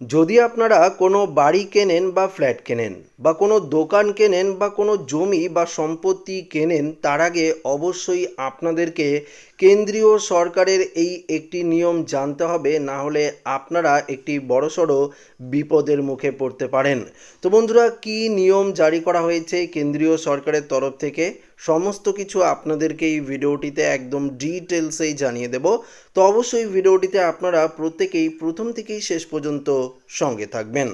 যদি আপনারা কোনো বাড়ি কেনেন বা ফ্ল্যাট কেনেন বা কোনো দোকান কেনেন বা কোনো জমি বা সম্পত্তি কেনেন, তার আগে অবশ্যই আপনাদেরকে কেন্দ্রীয় সরকারের এই একটি নিয়ম জানতে হবে, না হলে আপনারা একটি বড়সড় বিপদের মুখে পড়তে পারেন। তো বন্ধুরা, কি নিয়ম জারি করা হয়েছে কেন্দ্রীয় সরকারের তরফ থেকে? সমস্ত কিছু আপনাদেরকে এই ভিডিওটিতে একদম ডিটেলসেই জানিয়ে দেব। তো অবশ্যই ভিডিওটিতে আপনারা প্রত্যেকেই প্রথম থেকেই শেষ পর্যন্ত সঙ্গে থাকবেন।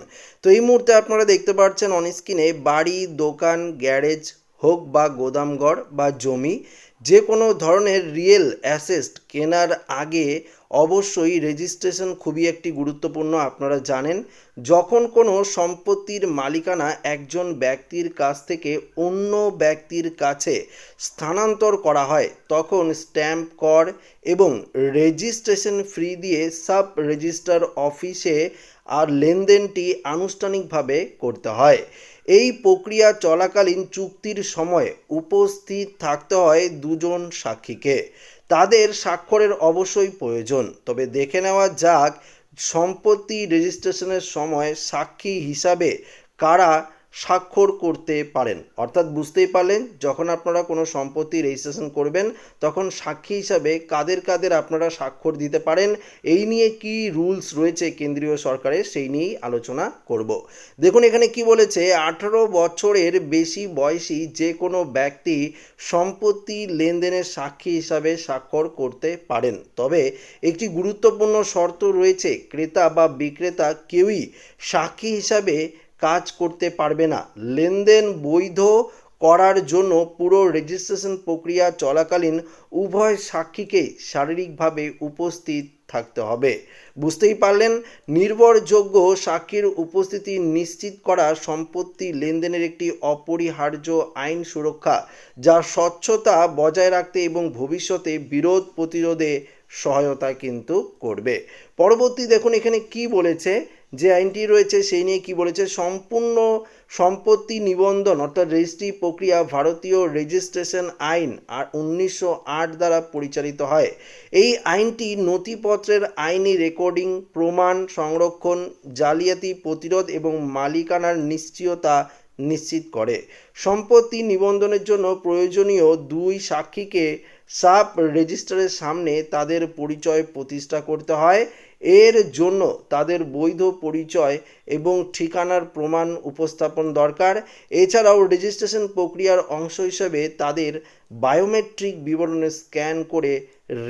তো এই মুহূর্তে আপনারা দেখতে পাচ্ছেন অন স্ক্রিনে বাড়ি, দোকান গ্যারেজ হোক বা গোদামঘর বা জমি যে কোনো ধরনের রিয়েল অ্যাসেস্ট কেনার আগে অবশ্যই রেজিস্ট্রেশন খুবই একটি গুরুত্বপূর্ণ, আপনারা জানেন। যখন কোনো সম্পত্তির মালিকানা একজন ব্যক্তির কাছ থেকে অন্য ব্যক্তির কাছে স্থানান্তর করা হয়, তখন স্ট্যাম্প কর এবং রেজিস্ট্রেশন ফ্রি দিয়ে সাব রেজিস্টার অফিসে আর লেনদেনটি আনুষ্ঠানিকভাবে করতে হয়। এই প্রক্রিয়া চলাকালীন চুক্তির সময় উপস্থিত থাকতে হয় দুজন সাক্ষীকে। তাদের স্বাক্ষরের অবশ্যই প্রয়োজন। তবে দেখে নেওয়া যাক সম্পত্তি রেজিস্ট্রেশনের সময় সাক্ষী হিসাবে কারা স্বাক্ষর করতে পারেন। অর্থাৎ বুঝতেই পারলেন, যখন আপনারা কোনো সম্পত্তি রেজিস্ট্রেশন করবেন, তখন সাক্ষী হিসাবে কাদের কাদের আপনারা স্বাক্ষর দিতে পারেন, এই নিয়ে কি রুলস রয়েছে কেন্দ্রীয় সরকারের, সেই নিয়েই আলোচনা করব। দেখুন, এখানে কি বলেছে, আঠারো বছরের বেশি বয়সী যে কোনো ব্যক্তি সম্পত্তি লেনদেনের সাক্ষী হিসাবে স্বাক্ষর করতে পারেন। তবে একটি গুরুত্বপূর্ণ শর্ত রয়েছে, ক্রেতা বা বিক্রেতা কেউই সাক্ষী হিসাবে কাজ করতে পারবে না। লেনদেন বৈধ করার জন্য পুরো রেজিস্ট্রেশন প্রক্রিয়া চলাকালীন উভয় সাক্ষীকে শারীরিকভাবে উপস্থিত থাকতে হবে। বুঝতেই পারলেন, নির্ভরযোগ্য সাক্ষীর উপস্থিতি নিশ্চিত করা সম্পত্তি লেনদেনের একটি অপরিহার্য আইন সুরক্ষা, যা স্বচ্ছতা বজায় রাখতে এবং ভবিষ্যতে বিরোধ প্রতিরোধে সহায়তা কিন্তু করবে। পরবর্তী দেখুন এখানে কি বলেছে, যে আইনটি রয়েছে সেই নিয়ে কি বলেছে, সম্পূর্ণ সম্পত্তি নিবন্ধন অর্থাৎ রেজিস্ট্রি প্রক্রিয়া ভারতীয় রেজিস্ট্রেশন আইন আর উনিশশো আট দ্বারা পরিচালিত হয়। এই আইনটি নথিপত্রের আইনি রেকর্ডিং, প্রমাণ, সংরক্ষণ, জালিয়াতি, প্রতিরোধ এবং মালিকানার নিশ্চয়তা নিশ্চিত করে। সম্পত্তি নিবন্ধনের জন্য প্রয়োজনীয় দুই সাক্ষীকে সাব রেজিস্টারের সামনে তাদের পরিচয় প্রতিষ্ঠা করতে হয়। এর জন্য তাদের বৈধ পরিচয় এবং ঠিকানার প্রমাণ উপস্থাপন দরকার। এছাড়াও রেজিস্ট্রেশন প্রক্রিয়ার অংশ হিসেবে তাদের বায়োমেট্রিক বিবরণে স্ক্যান করে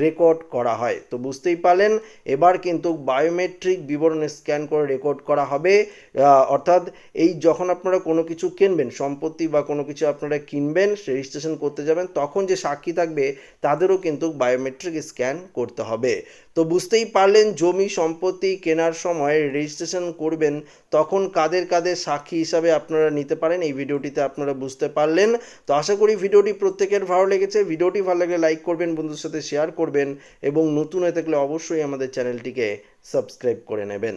রেকর্ড করা হয়। তো বুঝতেই পারলেন, এবার কিন্তু বায়োমেট্রিক বিবরণ স্ক্যান করে রেকর্ড করা হবে। অর্থাৎ এই যখন আপনারা কোনো কিছু কিনবেন, সম্পত্তি বা কোনো কিছু আপনারা কিনবেন রেজিস্ট্রেশন করতে যাবেন, তখন যে সাক্ষী থাকবে, তাদেরও কিন্তু বায়োমেট্রিক স্ক্যান করতে হবে। তো বুঝতেই পারলেন জমি সম্পত্তি কেনার সময় রেজিস্ট্রেশন করবেন, তখন কাদের কাদের সাক্ষী হিসাবে আপনারা নিতে পারেন, এই ভিডিওটিতে আপনারা বুঝতে পারলেন। তো আশা করি ভিডিওটি প্রত্যেকের ভালো লেগেছে। ভিডিওটি ভালো লাগলে লাইক করবেন বন্ধুর সাথে শেয়ার করবেন, এবং নতুন হয়ে থাকলে অবশ্যই আমাদের চ্যানেলটিকে সাবস্ক্রাইব করে নেবেন।